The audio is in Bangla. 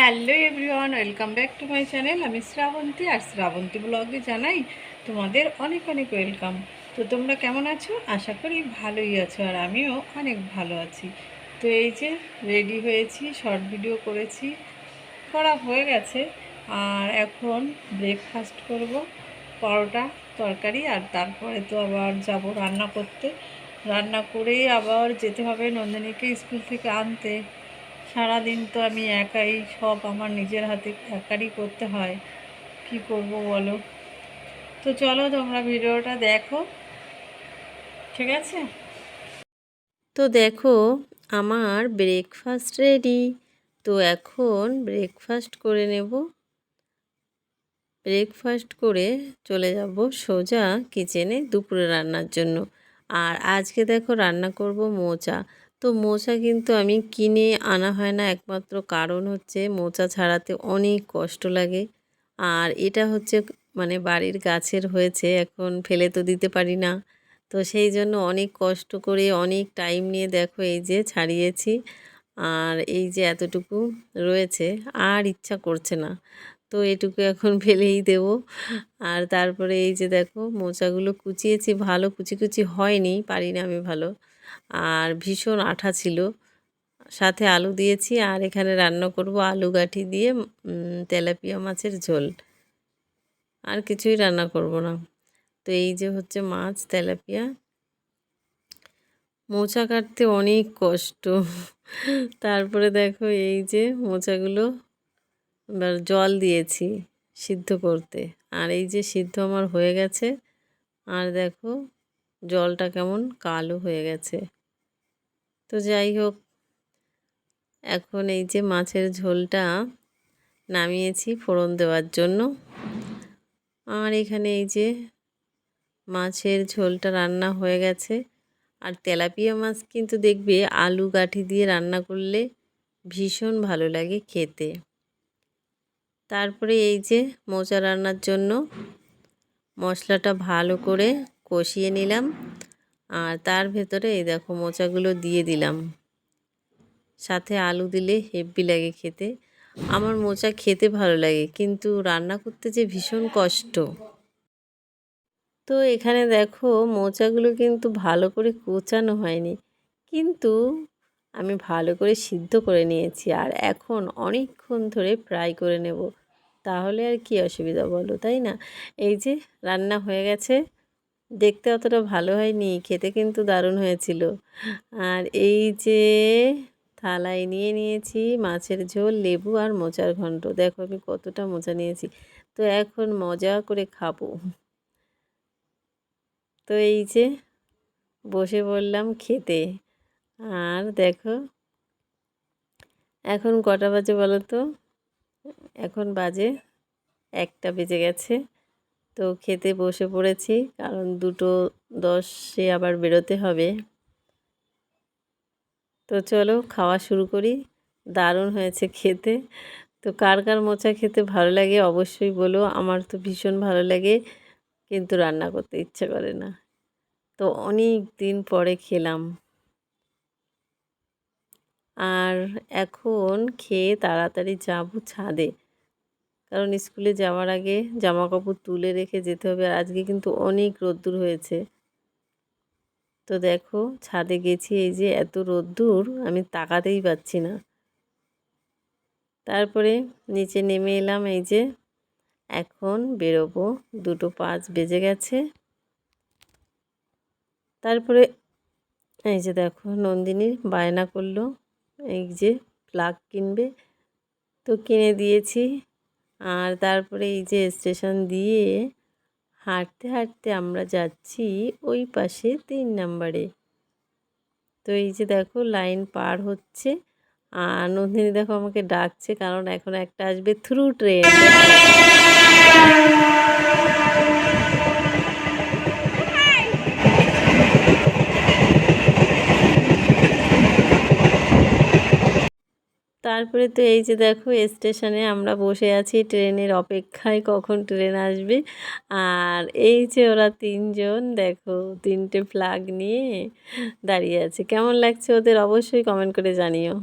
Hello everyone, welcome back to my channel. আমি শ্রাবন্তী, আর শ্রাবন্তী ব্লগে জানাই তোমাদের অনেক অনেক ওয়েলকাম। তো তোমরা কেমন আছো? আশা করি ভালোই আছো, আর আমিও অনেক ভালো আছি। তো এই যে রেডি হয়েছি, শর্ট ভিডিও করেছি, করা হয়ে গেছে। আর এখন ব্রেকফাস্ট করব, পরোটা, তরকারি, আর তারপরে তো আবার যাব রান্না করতে। রান্না করেই আবার যেতে হবে নন্দিনীকে স্কুল থেকে আনতে। সারাদিন তো আমি একাই সব আমার নিজের হাতে একারই করতে হয়। কি করব বলো? তো চলো তোমরা ভিডিওটা দেখো। ঠিক আছে? তো দেখো, আমার ব্রেকফাস্ট রেডি তো এখন ব্রেকফাস্ট করে নেব। ব্রেকফাস্ট করে চলে যাব সোজা কিচেনে দুপুরে রান্নার জন্য। আর আজকে দেখো রান্না করব মোচা। তো মোচা কিন্তু আমি কিনে আনা হয় না। একমাত্র কারণ হচ্ছে মোচা ছাড়াতে অনেক কষ্ট লাগে। আর এটা হচ্ছে মানে বাড়ির গাছের হয়েছে, এখন ফেলে তো দিতে পারি না। তো সেই জন্য অনেক কষ্ট করে অনেক টাইম নিয়ে দেখো এই যে ছাড়িয়েছি। আর এই যে এতটুকু রয়েছে, আর ইচ্ছা করছে না। তো এটুকু এখন ফেলেই দেব। আর তারপরে এই যে দেখো মোচাগুলো কুচিয়েছি, ভালো কুচি কুচি হয়নি, পারি না আমি ভালো। আর ভীষণ আঠা ছিল। সাথে আলু দিয়েছি আর এখানে রান্না করব আলু গাঠি দিয়ে তেলাপিয়া মাছের ঝোল। আর কিছুই রান্না করব না। তো এই যে হচ্ছে মাছ, তেলাপিয়া। মোচা কাটতে অনেক কষ্ট। তারপরে দেখো এই যে মোচাগুলো এবার জল দিয়েছি সিদ্ধ করতে। আর এই যে সিদ্ধ আমার হয়ে গেছে। আর দেখো জলটা কেমন কালো হয়ে গেছে। তো যাই হোক, এখন এই যে মাছের ঝোলটা নামিয়েছি ফোড়ন দেওয়ার জন্য। আর এখানে এই যে মাছের ঝোলটা রান্না হয়ে গেছে। আর তেলাপিয়া মাছ কিন্তু দেখবে আলু গাঠি দিয়ে রান্না করলে ভীষণ ভালো লাগে খেতে। তারপরে এই যে মোচা রান্নার জন্য মশলাটা ভালো করে কষিয়ে নিলাম আর তার ভেতরে এই দেখো মোচাগুলো দিয়ে দিলাম। সাথে আলু দিলে হেব্বি লাগে খেতে। আমার মোচা খেতে ভালো লাগে, কিন্তু রান্না করতে যে ভীষণ কষ্ট। তো এখানে দেখো মোচাগুলো কিন্তু ভালো করে কোচানো হয়নি, কিন্তু আমি ভালো করে সিদ্ধ করে নিয়েছি আর এখন অনেকক্ষণ ধরে ফ্রাই করে নেব। তাহলে আর কি অসুবিধা বলো, তাই না? এই যে রান্না হয়ে গেছে। দেখতে অতটা ভালো হয়নি, খেতে কিন্তু দারুণ হয়েছিল। আর এই যে থালায় নিয়ে নিয়েছি মাছের ঝোল, লেবু আর মোচার ঘন্ট। দেখো আমি কতটা মোচা নিয়েছি। তো এখন মজা করে খাব। তো এই যে বসে বললাম খেতে। আর দেখো, এখন কটা বাজে বলো তো? এখন বাজে একটা বেজে গেছে। তো খেতে বসে পড়েছি, কারণ দুটো দশে আবার বেরোতে হবে। তো চলো খাওয়া শুরু করি। দারুণ হয়েছে খেতে। তো কার কার মোচা খেতে ভালো লাগে অবশ্যই বলো, আমার তো ভীষণ ভালো লাগে, কিন্তু রান্না করতে ইচ্ছে করে না। তো অনেক দিন পরে খেলাম। আর এখন খেয়ে তাড়াতাড়ি যাব ছাদে। কারণ স্কুলে যাওয়ার আগে জামা কাপড় তুলে রেখে যেতে হবে। আর আজকে কিন্তু অনেক রোদ্দুর হয়েছে। তো দেখো, ছাদে গেছি, এই যে এত রোদ্দুর, আমি তাকাতেই পাচ্ছি না। তারপরে নিচে নেমে এলাম, এই যে এখন বেরোবো। দুটো পাঁচ বেজে গেছে। তারপরে এই যে দেখো নন্দিনীর বায়না করল, এই যে প্লাগ কিনবে। তো কিনে দিয়েছি। আর তারপরে এই যে স্টেশন দিয়ে হাঁটতে হাঁটতে আমরা যাচ্ছি ওই পাশে তিন নাম্বারে। তো এই যে দেখো লাইন পার হচ্ছে। আর নন্দিনী দেখো আমাকে ডাকছে কারণ এখন একটা আসবে থ্রু ট্রেন তারপরে তো এই যে দেখো, স্টেশনে আমরা বসে আছি, ট্রেনের অপেক্ষায় কখন ট্রেন আসবে। আর এই যে ওরা তিনজন, দেখো, তিনটে ফ্ল্যাগ নিয়ে দাঁড়িয়ে আছে। কেমন লাগছে ওদের? অবশ্যই কমেন্ট করে জানিও।